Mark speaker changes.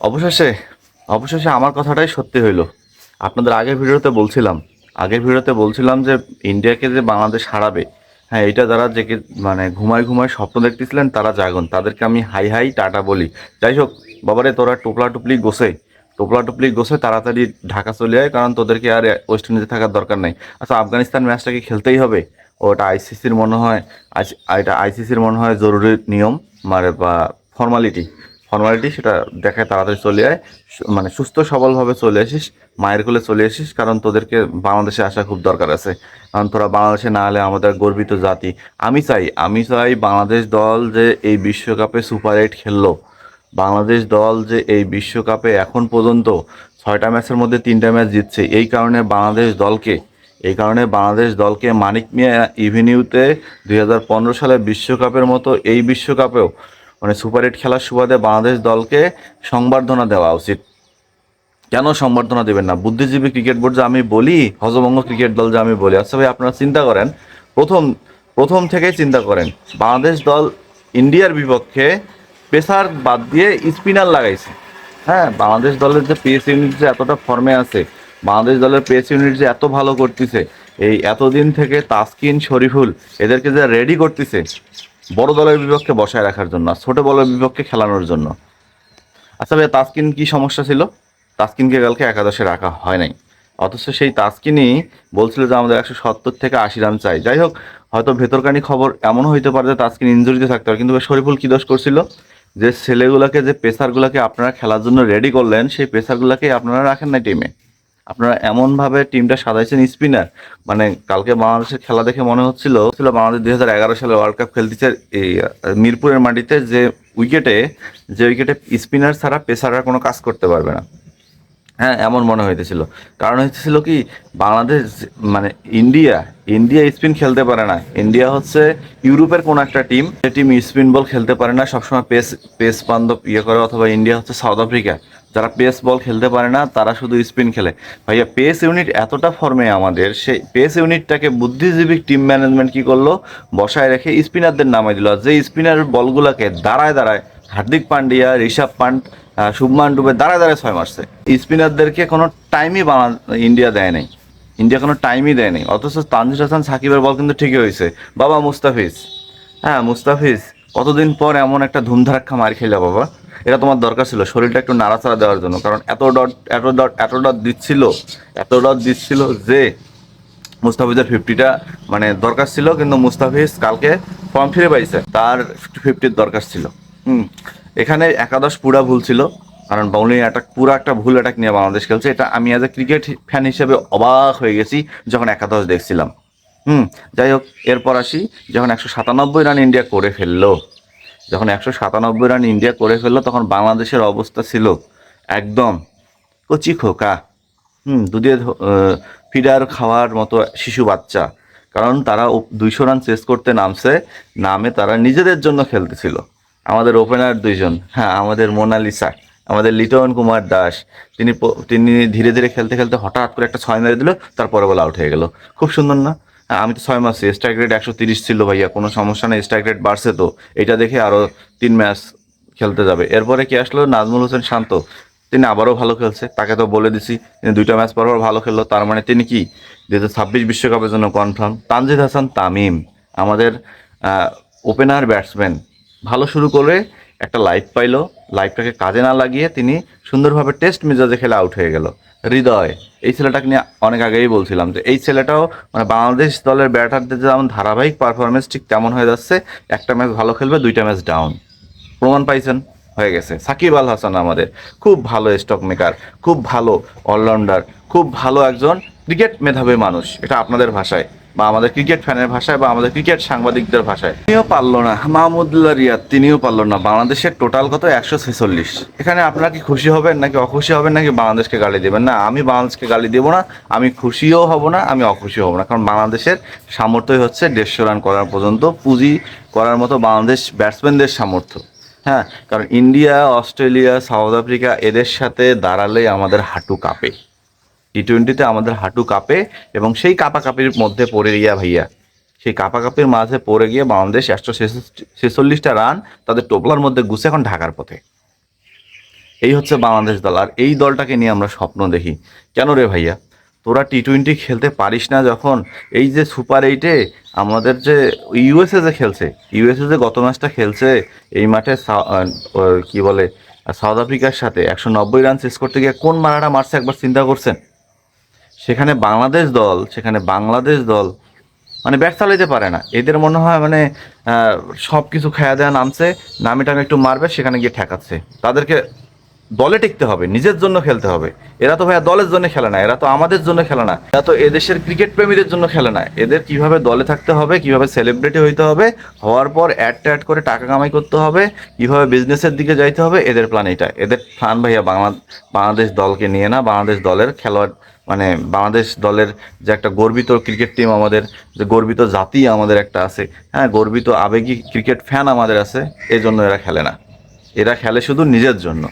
Speaker 1: অবশেষে অবশেষে আমার কথাটাই সত্যি হইল। আপনাদের আগের ভিডিওতে বলছিলাম, আগের ভিডিওতে বলছিলাম যে ইন্ডিয়াকে যে বাংলাদেশ হারাবে হ্যাঁ এটা যারা যে মানে ঘুমায় ঘুমায় স্বপ্ন দেখতেছিলেন, তারা জাগন। তাদেরকে আমি হাই হাই টাটা বলি। যাই হোক, বাবারে, তোরা টোপলা টুপলি গোসে। টোপলা টুপলি গোসে, তাড়াতাড়ি ঢাকা চলে যায় কারণ তোদেরকে আর ওয়েস্ট ইন্ডিজে থাকার দরকার নাই। আচ্ছা আফগানিস্তান ম্যাচটা কি খেলতেই হবে? ওটা আইসিসির মনে হয় এটা আইসিসির মনে হয় জরুরি নিয়ম মানে বা ফর্মালিটি ফর্মালিটি সেটা দেখায় তাড়াতাড়ি চলে আয়। মানে সুস্থ সবলভাবে চলে আসিস, মায়ের কোলে চলে আসিস, কারণ তোদেরকে বাংলাদেশে আসা খুব দরকার আছে। কারণ তোরা বাংলাদেশে না হলে আমাদের গর্বিত জাতি। আমি চাই আমি চাই বাংলাদেশ দল যে এই বিশ্বকাপে সুপার এইট খেললো। বাংলাদেশ দল যে এই বিশ্বকাপে এখন পর্যন্ত ছয়টা ম্যাচের মধ্যে তিনটা ম্যাচ জিতছে। এই কারণে বাংলাদেশ দলকে, এই কারণে বাংলাদেশ দলকে মানিক মিয়া ইভিনিউতে দুই হাজার পনেরো সালে বিশ্বকাপের মতো এই বিশ্বকাপেও মানে সুপার এইট খেলার সুবাদে বাংলাদেশ দলকে সংবর্ধনা দেওয়া উচিত। কেন সংবর্ধনা দেবেন না? বুদ্ধিজীবী ক্রিকেট বোর্ড যে আমি বলি, হজবঙ্গ ক্রিকেট দল যে আমি বলি আচ্ছা ভাই, আপনারা চিন্তা করেন। প্রথম প্রথম থেকেই চিন্তা করেন, বাংলাদেশ দল ইন্ডিয়ার বিপক্ষে পেসার বাদ দিয়ে স্পিনার লাগাইছে। হ্যাঁ বাংলাদেশ দলের যে পেস ইউনিট যে এতটা ফর্মে আছে, বাংলাদেশ দলের পেস ইউনিট যে এত ভালো করতেছে, এই এতদিন থেকে তাসকিন, শরীফুল এদেরকে যে রেডি করতেছে বড় দলের বিপক্ষে বসায় রাখার জন্য ছোট দলের বিপক্ষে খেলানোর জন্য। আচ্ছা ভাই তাসকিন কি সমস্যা ছিল? তাসকিনকে কালকে একাদশে রাখা হয় নাই। অথচ সেই তাসকিনই বলছিল যে আমাদের একশো সত্তর থেকে আশি রান চাই। যাই হোক, হয়তো ভেতরকানি খবর এমন হইতে পারে যে তাসকিন ইঞ্জুরিতে থাকতে পারে। কিন্তু শরীফুল কি দোষ করছিল? যে ছেলেগুলোকে, যে পেসারগুলোকে আপনারা খেলার জন্য রেডি করলেন, সেই পেসারগুলোকে আপনারা রাখেন না টিমে আপনারা এমনভাবে টিমটা সাজাইছেন স্পিনার মানে কালকে বাংলাদেশের খেলা দেখে মনে হচ্ছিল, ছিল বাংলাদেশ দুই হাজার এগারো সালে ওয়ার্ল্ড কাপ খেলতেছে এই মিরপুরের মাটিতে যে উইকেটে যে উইকেটে স্পিনার ছাড়া পেসাররা কোনো কাজ করতে পারবে না। হ্যাঁ এমন মনে হইতেছিল। কারণ হইতেছিল কি, বাংলাদেশ মানে ইন্ডিয়া ইন্ডিয়া স্পিন খেলতে পারে না। ইন্ডিয়া হচ্ছে ইউরোপের কোন একটা টিম যে টিম স্পিন বল খেলতে পারে না। সবসময় পেস পেস বান্ধব ইয়ে করে, অথবা ইন্ডিয়া হচ্ছে সাউথ আফ্রিকা। যারা পেস বল খেলতে পারে না, তারা শুধু স্পিন খেলে। ভাইয়া, পেস ইউনিট এতটা ফর্মে আমাদের সেই পেস ইউনিটটাকে বুদ্ধিজীবী টিম ম্যানেজমেন্ট কি করল? বসায় রেখে স্পিনারদের নামে দিল। যে স্পিনার বলগুলোকে দাঁড়ায় দাঁড়ায়, হার্দিক পান্ডিয়া, ঋষভ পান্ট শুভমান ডুবে দাঁড়ায় দাঁড়ায় ছয় মারছে। স্পিনারদেরকে কোনো টাইমই বাংলা ইন্ডিয়া দেয় নাই। ইন্ডিয়া কোনো টাইমই দেয় নাই। অথচ তানজিদ হাসান সাকিবের বল কিন্তু ঠিকই হয়েছে। বাবা, মুস্তাফিজ। হ্যাঁ মুস্তাফিজ, কতদিন পর এমন একটা ধুমধারাক্কা মার খেলে বাবা। এটা তোমার দরকার ছিল। শরীরটা একটু নাড়াচাড়া দেওয়ার জন্য। কারণ এত ডট এত ডট এত ডট দিচ্ছিল, এত ডট দিচ্ছিল যে মুস্তাফিজের ফিফটিটা মানে দরকার ছিল, কিন্তু মুস্তাফিজ কালকে ফর্ম ফিরে পাইছে। তার ফিফটির দরকার ছিল। হুম। এখানে একাদশ পুরা ভুল ছিল, কারণ বাউলিং অ্যাটাক পুরো একটা ভুল অ্যাটাক নিয়ে বাংলাদেশ খেলছে। এটা আমি অ্যাজ এ ক্রিকেট ফ্যান হিসেবে অবাক হয়ে গেছি, যখন একাদশ দেখছিলাম। হুম। যাই হোক, এরপর আসি, যখন একশো সাতানব্বই রান ইন্ডিয়া করে ফেলল। যখন একশো সাতানব্বই রান ইন্ডিয়া করে ফেলল, তখন বাংলাদেশের অবস্থা ছিল একদম কচি খোকা। হুম দুধে ফিডার খাওয়ার মতো শিশু বাচ্চা। কারণ তারা দুইশো রান চেস করতে নামছে, নামে তারা নিজেদের জন্য খেলতেছিল। আমাদের ওপেনার দুইজন হ্যাঁ আমাদের মোনালিসা, আমাদের লিটন কুমার দাস, তিনি তিনি ধীরে ধীরে খেলতে খেলতে হঠাৎ করে একটা ছয় মেরে দিল, তারপরে বলে আউট হয়ে গেল। খুব সুন্দর না? আমি তো ছয় মাসে স্ট্রাইক রেট একশো তিরিশ ছিল ভাইয়া, কোনো সমস্যা নেই স্ট্রাইক রেট বাড়ছে তো। এটা দেখে আরও তিন ম্যাচ খেলতে যাবে। এরপরে কি আসলো? নাজমুল হোসেন শান্ত, তিনি আবারও ভালো খেলছে, তাকে তো বলে দিছি, তিনি দুইটা ম্যাচ পর পর ভালো খেললো, তার মানে তিনি কি? দুই হাজার ছাব্বিশ বিশ্বকাপের জন্য কনফার্ম তানজিদ হাসান, তামিম, আমাদের ওপেনার ব্যাটসম্যান ভালো শুরু করে একটা লাইফ পাইলো। লাইফটাকে কাজে না লাগিয়ে তিনি সুন্দরভাবে টেস্ট মেজাজে খেলে আউট হয়ে গেল। হৃদয়, এই ছেলেটাকে নিয়ে অনেক আগেই বলছিলাম যে, এই ছেলেটাও মানে বাংলাদেশ দলের ব্যাটারদের যেমন ধারাবাহিক পারফরমেন্স ঠিক তেমন হয়ে যাচ্ছে, একটা ম্যাচ ভালো খেলবে, দুইটা ম্যাচ ডাউন প্রমাণ পাইছেন? হয়ে গেছে। সাকিব আল হাসান আমাদের। খুব ভালো স্টক মেকার খুব ভালো অলরাউন্ডার খুব ভালো একজন ক্রিকেট মেধাবী মানুষ। এটা আপনাদের ভাষায়। বা আমাদের ক্রিকেট ফ্যানের ভাষায় বা আমাদের ক্রিকেট সাংবাদিকদের ভাষায়। তিনিও পারল না, মাহমুদুল্লাহ রিয়াদ, তিনিও পারল না। বাংলাদেশের টোটাল কত? একশো ছেচল্লিশ। এখানে আপনারা কি খুশি হবেন নাকি অখুশি হবেন নাকি বাংলাদেশকে গালি দেবেন? না, আমি বাংলাদেশকে গালি দেবো না, আমি খুশিও হব না, আমি অখুশি হব না। কারণ বাংলাদেশের সামর্থ্যই হচ্ছে দেড়শো রান করার পর্যন্ত, পুঁজি করার মতো বাংলাদেশ ব্যাটসম্যানদের সামর্থ্য। হ্যাঁ কারণ ইন্ডিয়া, অস্ট্রেলিয়া, সাউথ আফ্রিকা, এদের সাথে দাঁড়ালেই আমাদের হাঁটু কাঁপে। টি টোয়েন্টিতে আমাদের হাঁটু কাঁপে এবং সেই কাপাকাপির মধ্যে পড়ে গিয়া ভাইয়া। সেই কাপাকাপির মাঝে পড়ে গিয়ে বাংলাদেশ একশো ছেচল্লিশটা রান তাদের টোপলার মধ্যে গুছে এখন ঢাকার পথে। এই হচ্ছে বাংলাদেশ দল। আর এই দলটাকে নিয়ে আমরা স্বপ্ন দেখি। কেন রে ভাইয়া? তোরা টি টোয়েন্টি খেলতে পারিস না যখন এই যে সুপার এইটে আমাদের যে ইউএসএ যে খেলছে, ইউএসএ যে গত ম্যাচটা খেলছে, এই মাঠে কি বলে সাউথ আফ্রিকার সাথে একশো নব্বই রান শেষ করতে গিয়ে কোন মারাটা মারছে একবার চিন্তা করছেন? সেখানে বাংলাদেশ দল, সেখানে বাংলাদেশ দল মানে ব্যাট চালাইতে পারে না। এদের মনে হয় মানে সব কিছু খায়া দেওয়া নামছে নামি টামে একটু মারবে, সেখানে গিয়ে ঠেকাচ্ছে। তাদেরকে দলে টিকতে হবে, নিজের জন্য খেলতে হবে। এরা তো ভাইয়া দলের জন্য খেলে না, এরা তো আমাদের জন্য খেলে না। এরা তো এদেশের ক্রিকেট প্রেমীদের জন্য খেলে না। এদের কীভাবে দলে থাকতে হবে, কীভাবে সেলিব্রিটি হইতে হবে, হওয়ার পর অ্যাড ট্যাড করে টাকা কামাই করতে হবে, কীভাবে বিজনেসের দিকে যাইতে হবে, এদের প্ল্যান এটা এদের প্ল্যান ভাইয়া বাংলা, বাংলাদেশ দলকে নিয়ে না, বাংলাদেশ দলের খেলোয়াড় মানে বাংলাদেশ দলের যে একটা গর্বিত ক্রিকেট টিম আমাদের, যে গর্বিত জাতি আমাদের একটা আছে হ্যাঁ গর্বিত আবেগী ক্রিকেট ফ্যান আমাদের আছে এই জন্য এরা খেলে না। এরা খেলে শুধু নিজের জন্য।